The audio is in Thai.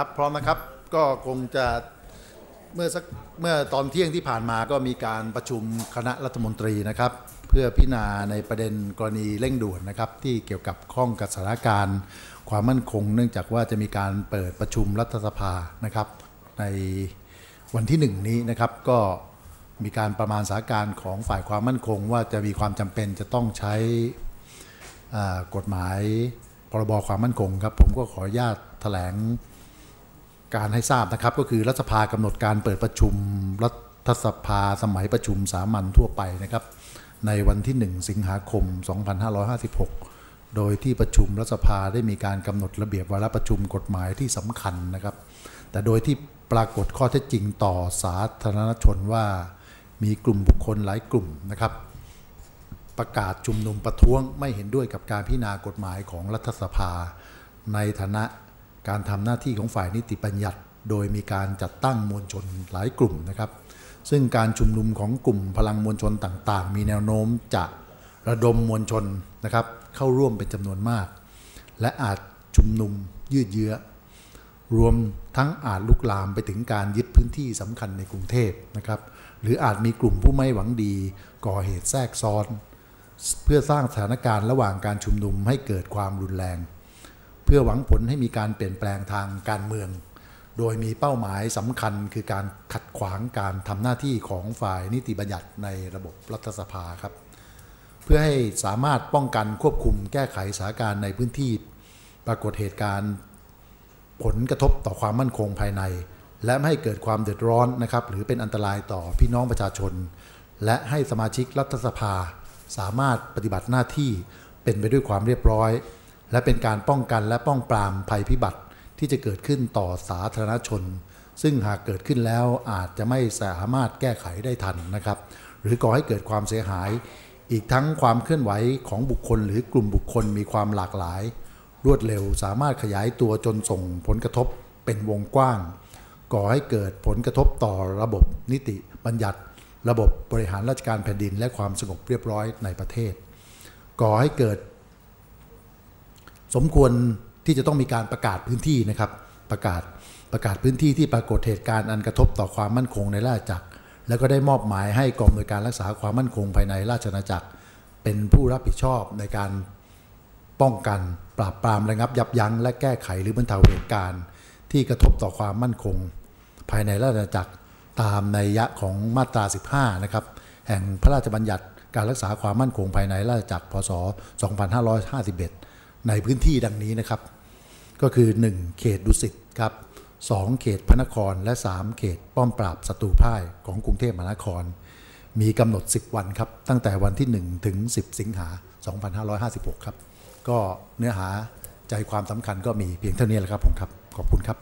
ครับพร้อมนะครับก็คงจะเมื่อสักเมื่อตอนเที่ยงที่ผ่านมาก็มีการประชุมคณะรัฐมนตรีนะครับ เพื่อพิจารณาในประเด็นกรณีเร่งด่วนนะครับ ที่เกี่ยวกับข้องกับสถานการณ์ ความมั่นคง เนื่องจากว่าจะมีการเปิดประชุมรัฐสภานะครับ ในวันที่หนึ่งนี้นะครับ ก็มีการประมาณสถานการณ์ของฝ่ายความมั่นคง ว่าจะมีความจำเป็นจะต้องใช้กฎหมายพรบความมั่นคงครับ ผมก็ขออนุญาตแถลง การให้ทราบนะครับ ก็คือรัฐสภากำหนดการเปิดประชุมรัฐสภาสมัยประชุมสามัญทั่วไปนะครับ ในวันที่ 1 สิงหาคม 2556 โดยที่ประชุมรัฐสภาได้มีการกำหนดระเบียบวาระประชุมกฎหมายที่สำคัญนะครับ แต่โดยที่ปรากฏข้อเท็จจริงต่อสาธารณชนว่ามีกลุ่มบุคคลหลายกลุ่มนะครับ ประกาศชุมนุมประท้วงไม่เห็นด้วยกับการพิจารณากฎหมายของรัฐสภา ในฐานะ การทำหน้าที่ของฝ่ายนิติบัญญัติ โดยมีการจัดตั้งมวลชนหลายกลุ่มนะครับ ซึ่งการชุมนุมของกลุ่มพลังมวลชนต่างๆ มีแนวโน้มจะระดมมวลชนนะครับเข้าร่วมเป็นจำนวนมาก และอาจชุมนุมยืดเยื้อ รวมทั้งอาจลุกลามไปถึงการยึดพื้นที่สำคัญในกรุงเทพนะครับ หรืออาจมีกลุ่มผู้ไม่หวังดีก่อเหตุแทรกซ้อน เพื่อสร้างสถานการณ์ระหว่างการชุมนุมให้เกิดความรุนแรง เพื่อหวังผลให้มีการเปลี่ยนแปลงทางการเมือง โดยมีเป้าหมายสำคัญคือการขัดขวางการทำหน้าที่ของฝ่ายนิติบัญญัติในระบบรัฐสภาครับ เพื่อให้สามารถป้องกันควบคุมแก้ไขสถานการณ์ในพื้นที่ ปรากฏเหตุการณ์ ผลกระทบต่อความมั่นคงภายใน และไม่ให้เกิดความเดือดร้อนนะครับ หรือเป็นอันตรายต่อพี่น้องประชาชน และให้สมาชิกรัฐสภา สามารถปฏิบัติหน้าที่เป็นไปด้วยความเรียบร้อย และเป็นการป้องกันและป้องปรามภัยพิบัติที่จะเกิดขึ้นต่อสาธารณชน ซึ่งหากเกิดขึ้นแล้วอาจจะไม่สามารถแก้ไขได้ทันนะครับ หรือก่อให้เกิดความเสียหาย อีกทั้งความเคลื่อนไหวของบุคคลหรือกลุ่มบุคคลมีความหลากหลาย รวดเร็วสามารถขยายตัวจนส่งผลกระทบเป็นวงกว้าง ก่อให้เกิดผลกระทบต่อระบบนิติบัญญัติ ระบบบริหารราชการแผ่นดิน และความสงบเรียบร้อยในประเทศ ก่อให้เกิด สมควรที่จะต้องมีการประกาศพื้นที่นะครับ ประกาศประกาศพื้นที่ที่ปรากฏเหตุการณ์อันกระทบต่อความมั่นคงในราชจักร แล้วก็ได้มอบหมายให้กองอำนวยการรักษาความมั่นคงภายในราชอาณาจักร เป็นผู้รับผิดชอบในการป้องกันปราบปรามระงับยับยั้งและแก้ไขหรือบรรเทาเหตุการณ์ ที่กระทบต่อความมั่นคง ภายในราชอาณาจักรตามในยยะของมาตรา 15 นะครับ แห่งพระราชบัญญัติการรักษาความมั่นคงภายในราชอาณาจักรพศ 2551 ในพื้นที่ดังนี้นะครับ ก็คือ 1 เขตดุสิตครับ 2 เขตพระนครและ 3 เขตป้อมปราบศัตรูพ่ายของกรุงเทพมหานคร มีกำหนด 10 วันครับ ตั้งแต่วันที่ 1 ถึง 10 สิงหา 2556 ครับ ก็เนื้อหาใจความสำคัญก็มีเพียงเท่านี้แหละครับผมครับ ขอบคุณครับ